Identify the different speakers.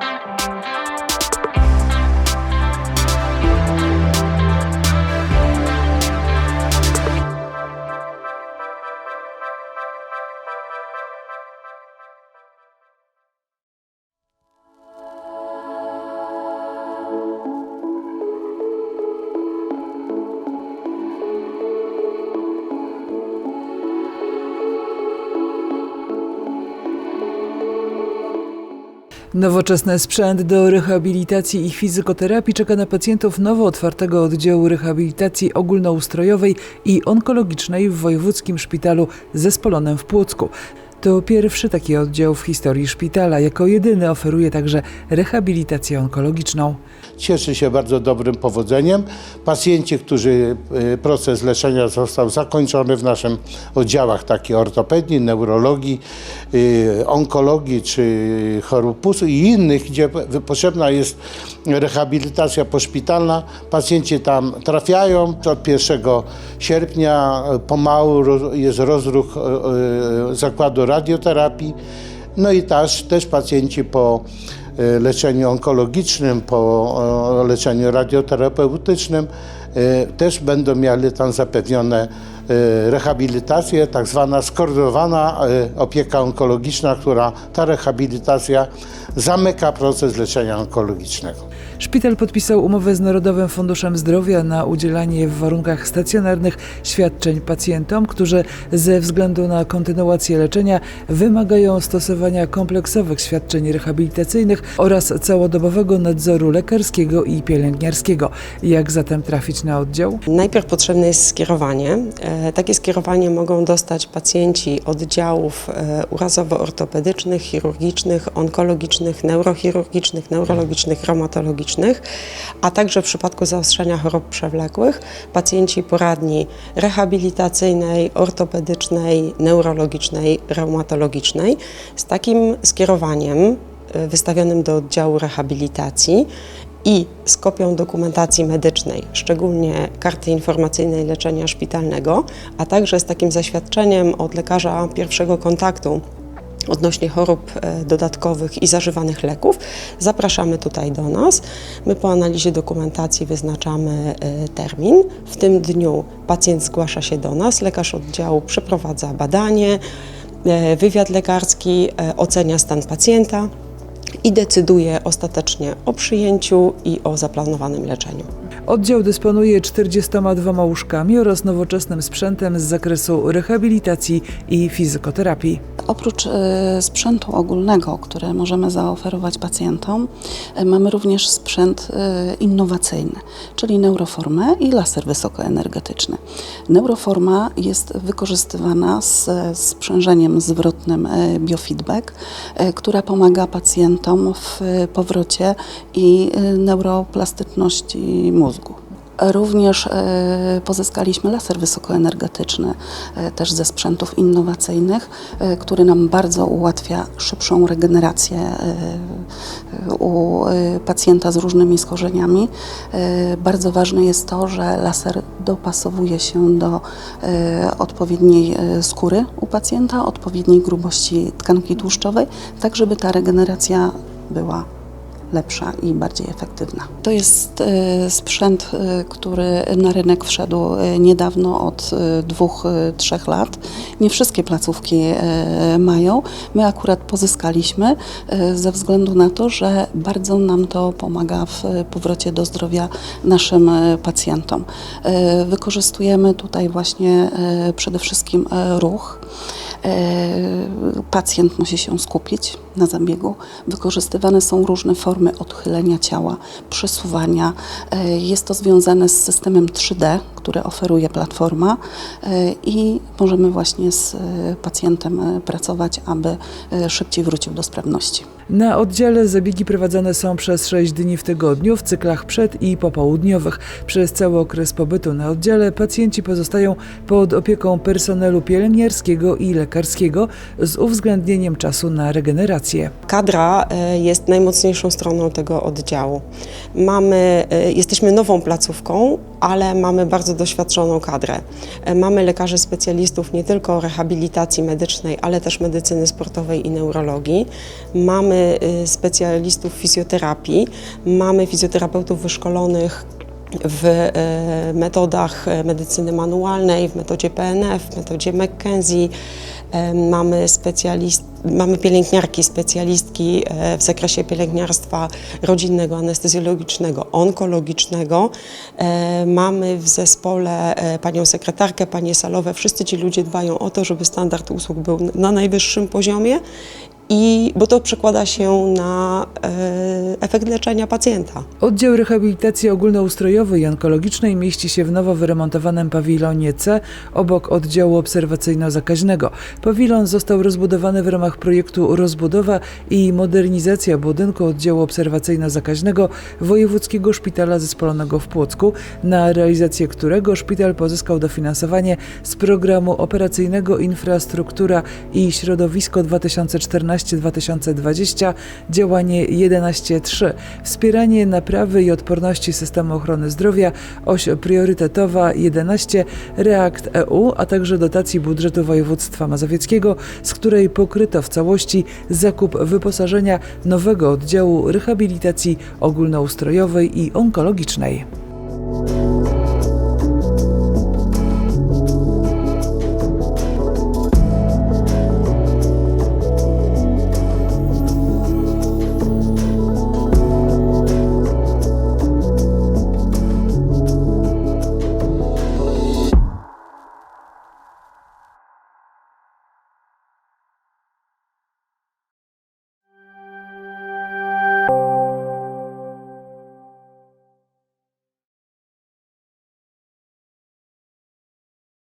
Speaker 1: Thank you. Nowoczesny sprzęt do rehabilitacji i fizykoterapii czeka na pacjentów nowo otwartego oddziału rehabilitacji ogólnoustrojowej i onkologicznej w Wojewódzkim Szpitalu Zespolonym w Płocku. To pierwszy taki oddział w historii szpitala. Jako jedyny oferuje także rehabilitację onkologiczną.
Speaker 2: Cieszy się bardzo dobrym powodzeniem. Pacjenci, którzy y, proces leczenia został zakończony w naszym oddziałach takiej ortopedii, neurologii, y, onkologii czy chorób płuc i innych, gdzie potrzebna jest rehabilitacja poszpitalna, pacjenci tam trafiają. Od 1 sierpnia pomału jest rozruch y, zakładu radioterapii. No i też, też pacjenci po e, leczeniu onkologicznym, po e, leczeniu radioterapeutycznym e, też będą mieli tam zapewnione rehabilitację, tak zwana skoordynowana e, opieka onkologiczna, która ta rehabilitacja zamyka proces leczenia onkologicznego.
Speaker 1: Szpital podpisał umowę z Narodowym Funduszem Zdrowia na udzielanie w warunkach stacjonarnych świadczeń pacjentom, którzy ze względu na kontynuację leczenia wymagają stosowania kompleksowych świadczeń rehabilitacyjnych oraz całodobowego nadzoru lekarskiego i pielęgniarskiego. Jak zatem trafić na oddział?
Speaker 3: Najpierw potrzebne jest skierowanie. E, Takie skierowanie mogą dostać pacjenci oddziałów e, urazowo-ortopedycznych, chirurgicznych, onkologicznych, neurochirurgicznych, neurologicznych, reumatologicznych, a także w przypadku zaostrzenia chorób przewlekłych pacjenci poradni rehabilitacyjnej, ortopedycznej, neurologicznej, reumatologicznej. Z takim skierowaniem e, wystawionym do oddziału rehabilitacji i z kopią dokumentacji medycznej, szczególnie karty informacyjnej leczenia szpitalnego, a także z takim zaświadczeniem od lekarza pierwszego kontaktu odnośnie chorób e, dodatkowych i zażywanych leków, zapraszamy tutaj do nas. My po analizie dokumentacji wyznaczamy e, termin. W tym dniu pacjent zgłasza się do nas, lekarz oddziału przeprowadza badanie, e, wywiad lekarski, ocenia stan pacjenta i decyduje ostatecznie o przyjęciu i o zaplanowanym leczeniu.
Speaker 1: Oddział dysponuje 42 łóżkami oraz nowoczesnym sprzętem z zakresu rehabilitacji i fizykoterapii.
Speaker 4: Oprócz e, sprzętu ogólnego, który możemy zaoferować pacjentom, e, mamy również sprzęt e, innowacyjny, czyli neuroformę i laser wysokoenergetyczny. Neuroforma jest wykorzystywana z sprzężeniem zwrotnym biofeedback, która pomaga pacjentom w powrocie i neuroplastyczności mózgu. Również e, pozyskaliśmy laser wysokoenergetyczny, e, też ze sprzętów innowacyjnych, e, który nam bardzo ułatwia szybszą regenerację u pacjenta z różnymi schorzeniami. Bardzo ważne jest to, że laser dopasowuje się do odpowiedniej skóry u pacjenta, odpowiedniej grubości tkanki tłuszczowej, tak żeby ta regeneracja była lepsza i bardziej efektywna. To jest e, sprzęt, e, który na rynek wszedł e, niedawno, od dwóch, trzech lat. Nie wszystkie placówki mają. My akurat pozyskaliśmy ze względu na to, że bardzo nam to pomaga w powrocie do zdrowia naszym pacjentom. Wykorzystujemy tutaj właśnie przede wszystkim ruch. E, Pacjent musi się skupić na zabiegu. Wykorzystywane są różne formy odchylenia ciała, przesuwania. E, Jest to związane z systemem 3D, który oferuje platforma e, i możemy właśnie z pacjentem pracować, aby szybciej wrócił do sprawności.
Speaker 1: Na oddziale zabiegi prowadzone są przez 6 dni w tygodniu w cyklach przed i popołudniowych. Przez cały okres pobytu na oddziale pacjenci pozostają pod opieką personelu pielęgniarskiego i lekarskiego z uwzględnieniem czasu na regenerację.
Speaker 3: Kadra e, jest najmocniejszą stroną tego oddziału. Mamy, e, jesteśmy nową placówką ale mamy bardzo doświadczoną kadrę. E, Mamy lekarzy specjalistów nie tylko rehabilitacji medycznej, ale też medycyny sportowej i neurologii. Mamy y, specjalistów fizjoterapii, mamy fizjoterapeutów wyszkolonych w e, metodach e, medycyny manualnej, w metodzie PNF, w metodzie McKenzie. Mamy, specjalist, mamy pielęgniarki, specjalistki e, w zakresie pielęgniarstwa rodzinnego, anestezjologicznego, onkologicznego. E, Mamy w zespole e, panią sekretarkę, panie salowe. Wszyscy ci ludzie dbają o to, żeby standard usług był na najwyższym poziomie. I, bo to przekłada się na efekt leczenia pacjenta.
Speaker 1: Oddział Rehabilitacji Ogólnoustrojowej i Onkologicznej mieści się w nowo wyremontowanym pawilonie C obok oddziału obserwacyjno-zakaźnego. Pawilon został rozbudowany w ramach projektu Rozbudowa i modernizacja budynku oddziału obserwacyjno-zakaźnego Wojewódzkiego Szpitala Zespolonego w Płocku, na realizację którego szpital pozyskał dofinansowanie z programu operacyjnego Infrastruktura i Środowisko 2014-2020 działanie 11.3 Wspieranie naprawy i odporności systemu ochrony zdrowia, oś priorytetowa 11 React EU, a także dotacji budżetu województwa mazowieckiego, z której pokryto w całości zakup wyposażenia nowego oddziału rehabilitacji ogólnoustrojowej i onkologicznej.